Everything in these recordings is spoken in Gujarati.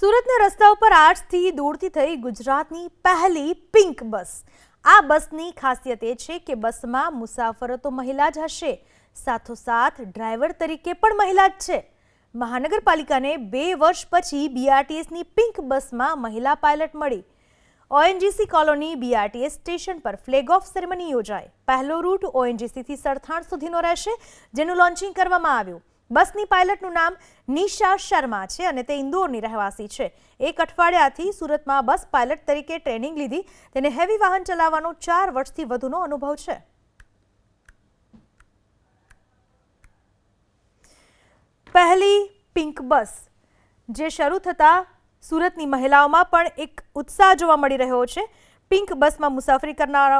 સુરતના રસ્તા ઉપર આજથી દૂરથી થઈ ગુજરાતની પહેલી પિંક બસ. આ બસની ખાસિયત એ છે કે બસમાં મુસાફરો તો મહિલા જ હશે. સાથોસાથ ડ્રાઈવર તરીકે પણ મહિલા જ છે. મહાનગરપાલિકાને બે વર્ષ પછી બીઆરટીએસની પિંક બસમાં મહિલા પાયલટ મળી. ઓએનજીસી કોલોની બીઆરટીએસ સ્ટેશન પર ફ્લેગ ઓફ સેરેમની યોજાઈ પહેલો રૂટ ઓએનજીસીથી સરથાણ સુધીનો રહેશે, જેનું લોન્ચિંગ કરવામાં આવ્યું. બસની પાયલટનું નામ નિશા શર્મા છે અને તે ઇન્દોરની રહેવાસી છે. એક અઠવાડિયાથી સુરતમાં બસ પાયલટ તરીકે ટ્રેનિંગ લીધી. તેને હેવી વાહન ચલાવવાનો ચાર વર્ષથી વધુનો અનુભવ છે. પહેલી પિંક બસ, જે શરૂ થતાં સુરતની મહિલાઓમાં પણ એક ઉત્સાહ જોવા મળી રહ્યો છે. પિંક બસમાં મુસાફરી કરનાર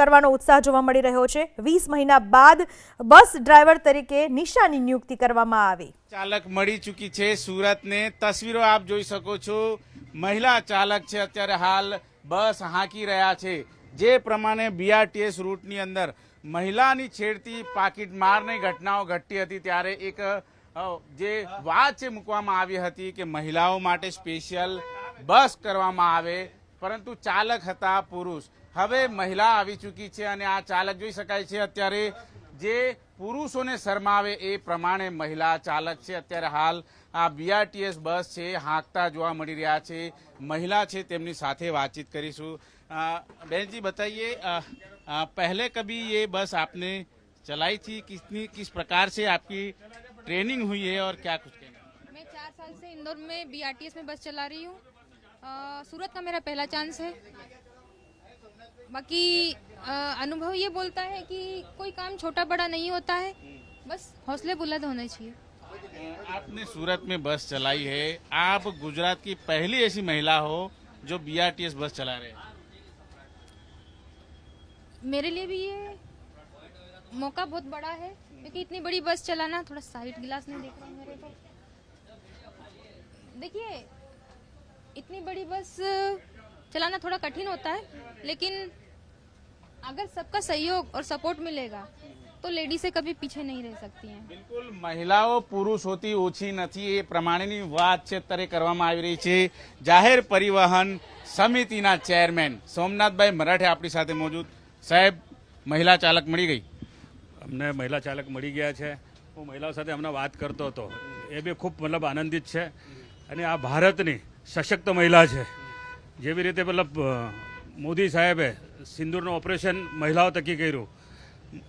કરવાનો ઉત્સાહ જોવા મળી રહ્યો છે. વીસ મહિના બાદ બસ ડ્રાઈવર તરીકે નિશાની નિયુક્તિ કરવામાં આવી. ચાલક મળી ચૂકી છે સુરતને. તસવીરો આપ જોઈ શકો છો. મહિલા ચાલક છે અત્યારે હાલ બસ હાંકી રહ્યા છે. જે પ્રમાણે બીઆરટીએસ રૂટની અંદર મહિલાની છેડતી પાકીટ મારની ઘટનાઓ ઘટતી હતી ત્યારે એક જે વાત છે મૂકવામાં આવી હતી કે મહિલાઓ માટે સ્પેશિયલ બસ કરવામાં આવે પરંતુ ચાલક હતા પુરુષ હવે મહિલા આવી ચૂકી છે અને આ ચાલક જોઈ શકાય છે અત્યારે જે પુરુષોને શરમાવે એ પ્રમાણે મહિલા ચાલક છે અત્યારે હાલ આ બીઆરટીએસ બસ છે હાંકતા જોવા મળી રહ્યા છે મહિલા છે તેમની સાથે વાતચીત કરીશું અ, बहन जी बताइए अ, अ, पहले कभी ये बस आपने चलाई थी कितनी किस प्रकार से आपकी ट्रेनिंग हुई है और क्या कुछ कहना मैं चार साल से इंदौर में बीआरटीएस में बस चला रही हूँ सूरत का मेरा पहला चांस है। बाकी अनुभव ये बोलता है कि कोई काम छोटा बड़ा नहीं होता है बस हौसले बुलंद होने चाहिए। आपने सूरत में बस चलाई है। आप गुजरात की पहली ऐसी महिला हो जो बीआरटीएस बस चला रहे हैं। मेरे लिए भी ये मौका बहुत बड़ा है क्योंकि इतनी बड़ी बस चलाना थोड़ा साइड गिलास नहीं देख रहा मेरे को। देखिए इतनी बड़ी बस चलाना थोड़ा कठिन होता है लेकिन अगर सबका सहयोग और सपोर्ट मिलेगा तो लेडीज़ें कभी पीछे नहीं रह सकती हैं બિલકુલ મહિલાઓ પુરુષોથી ઓછી નથી એ પ્રમાણેની વાત છે અત્યારે કરવામાં આવી રહી છે જાહેર પરિવહન સમિતિના ચેરમેન સોમનાથભાઈ મરાઠે આપણી સાથે મોજૂદ સાહેબ મહિલા ચાલક મળી ગઈ અમને મહિલા ચાલક મળી ગયા છે હું મહિલાઓ સાથે હમણાં વાત કરતો હતો એ બી ખૂબ મતલબ આનંદિત છે અને આ ભારતની સશક્ત મહિલા છે. જેવી રીતે મતલબ મોદી સાહેબે સિંદૂરનું ઓપરેશન મહિલાઓ તકી કર્યું.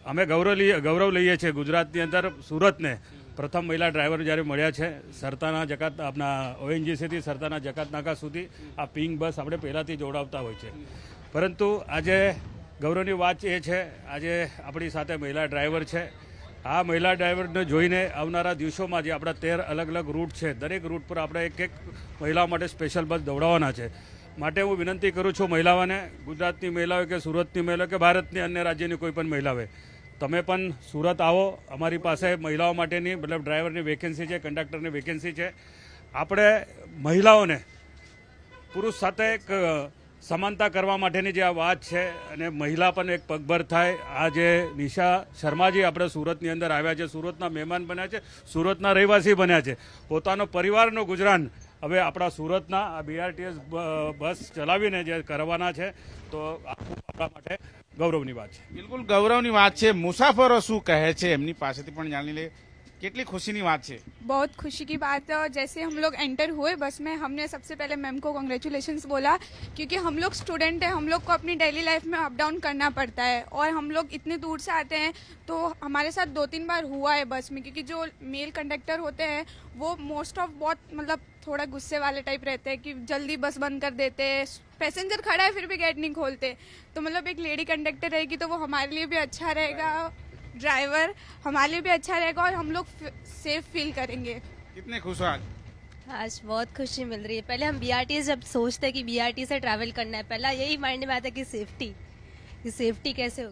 અમે ગૌરવ લઈએ ગૌરવ લઈએ છીએ ગુજરાતની અંદર સુરતને. પ્રથમ મહિલા ડ્રાઈવર જ્યારે મળ્યા છે, સરતાના જકાત આપણા ઓએનજીસીથી સરતાના જકાત નાકા સુધી આ પિંક બસ આપણે પહેલાંથી જોડાવતા હોય છે. પરંતુ આજે ગૌરવની વાત એ છે, આજે આપણી સાથે મહિલા ડ્રાઈવર છે. આ મહિલા ડ્રાઈવરને જોઈને આવનારા દિવસોમાં જે આપણા તેર અલગ અલગ રૂટ છે, દરેક રૂટ પર આપણે એક એક મહિલાઓ માટે સ્પેશિયલ બસ દોડાવવાના છે. માટે હું વિનંતી કરું છું મહિલાઓને, ગુજરાતની મહિલાઓ કે સુરતની મહિલાઓ કે ભારતની અન્ય રાજ્યની કોઈ પણ મહિલાઓએ તમે પણ સુરત આવો. અમારી પાસે મહિલાઓ માટેની, મતલબ ડ્રાઈવરની વેકેન્સી છે કંડક્ટરની વેકેન્સી છે. આપણે મહિલાઓને પુરુષ સાથે એક સમાનતા કરવા માટેની જે આ વાત છે અને મહિલા પણ એક પગભર થાય, આ જે નિશા શર્માજી આપણે સુરતની અંદર આવ્યા છે, સુરતના મહેમાન બન્યા છે, સુરતના રહેવાસી બન્યા છે. પોતાનો પરિવારનો ગુજરાન હવે આપણા સુરતના આ બીઆરટીએસ બસ ચલાવીને જે કરવાના છે, તો આપણા માટે ગૌરવની વાત છે. બિલકુલ ગૌરવની વાત છે. મુસાફરો શું કહે છે? એમની પાસેથી પણ જાણી લે કેટલી ખુશીની વાત છે बहुत खुशी की बात है और जैसे हम लोग एंटर हुए बस में हमने सबसे पहले मैम को कॉन्ग्रेचुलेशन बोला क्योंकि हम लोग स्टूडेंट हैं हम लोग को अपनी डेली लाइफ में अप डाउन करना पड़ता है और हम लोग इतनी दूर से आते हैं तो हमारे साथ दो तीन बार हुआ है बस में क्योंकि जो मेल कंडक्टर होते हैं वो मोस्ट ऑफ बहुत मतलब थोड़ा गुस्से वाले टाइप रहते हैं कि जल्दी बस बंद कर देते हैं पैसेंजर खड़ा है फिर भी गेट नहीं खोलते तो मतलब एक लेडी कंडक्टर रहेगी तो वो हमारे लिए भी अच्छा रहेगा ड्राइवर हमारे लिए भी अच्छा रहेगा और हम लोग सेफ़ फील करेंगे। कितने खुश हो आज? आज बहुत खुशी मिल रही है। पहले हम बी जब सोचते हैं कि बी से ट्रैवल करना है पहला यही माइंड में आता है कि सेफ्टी कि सेफ्टी कैसे होगी